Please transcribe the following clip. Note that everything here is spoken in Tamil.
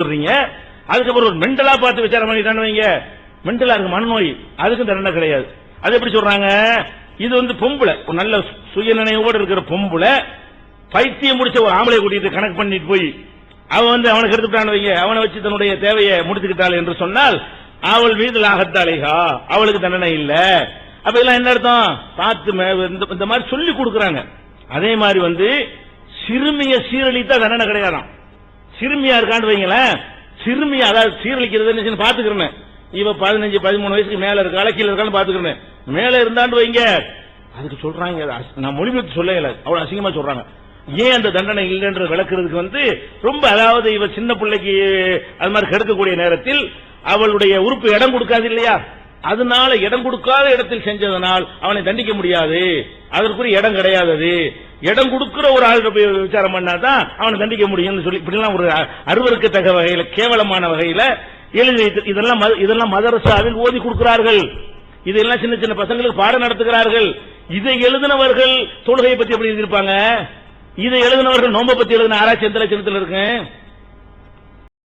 சொல்றீங்க? அதுக்கப்புறம் ஒரு மெண்டலா பார்த்து விசாரம் பண்ணிட்டான்னு வைங்க. மெண்டலா இருக்கு மனநோய். அதுக்கும் தண்டனை கிடையாது. அது எப்படி சொல்றாங்க? இது வந்து பொம்பளை. ஒரு நல்ல சுயநினைவோடு இருக்கிற பொம்பளை. பைத்தியம் முடிச்ச ஒரு ஆம்பளை கூட்டிட்டு கணக்கு பண்ணிட்டு போய் அவன் வந்து அவனுக்கு எடுத்துட்டான்னு வைங்க. அவனை வச்சு தன்னுடைய தேவையை முடித்துக்கிட்டாள் என்று சொன்னால் அவள் மீது லாகத்தாளிகா அவளுக்கு தண்டனை இல்ல. அப்ப இதெல்லாம் என்ன அர்த்தம்? பார்த்து மே- இந்த- மாதிரி சொல்லி கொடுக்குறாங்க. அதே மாதிரி வந்து சிறுமிய சீரழித்தா தண்டனை கிடையாதான் சிறுமியா இருக்கான்னு வைங்களேன். சிறுமியா அதாவது சீரழிக்கிறது பாத்துக்கிறேன் இவ பதினஞ்சு பதிமூணு வயசுக்கு மேல இருக்கா கீழ இருக்கான்னு பாத்துக்கிறேன் மேல இருந்தான்னு வைங்க. அதுக்கு சொல்றாங்க நான் மொழிபெயர்த்து சொல்லல அவ்வளவு அசிங்கமா சொல்றாங்க. ஏன் அந்த தண்டனை இல்லைன்ற விளக்குறதுக்கு வந்து ரொம்ப அதாவது இவ சின்ன பிள்ளைக்கு அது மாதிரி கெடுக்கக்கூடிய நேரத்தில் அவளுடைய உறுப்பு இடம் கொடுக்காது இல்லையா? அதனால இடம் கொடுக்காத இடத்தில் செஞ்சதனால் அவனை தண்டிக்க முடியாது. அதற்குரிய இடம் கிடையாது அது. இடம் கொடுக்கிற ஒரு ஆளு போய் விசாரம் பண்ணாதான் அவனை தண்டிக்க முடியும்னு சொல்லி இப்படிலாம் ஒரு அருவருக்கத்தக்க வகையில கேவலமான வகையில எழுதி இதெல்லாம் இதெல்லாம் மதரசாவில் ஓதி கொடுக்கிறார்கள். இதெல்லாம் சின்ன சின்ன பசங்களுக்கு பாடம் நடத்துகிறார்கள். இதை எழுதினவர்கள் தொழுகையை பத்தி எப்படி எழுதியிருப்பாங்க? இதை எழுதினவர்கள் நோம்ப பத்தி எழுதின ஆராய்ச்சி எந்த லட்சணத்தில் இருக்கு?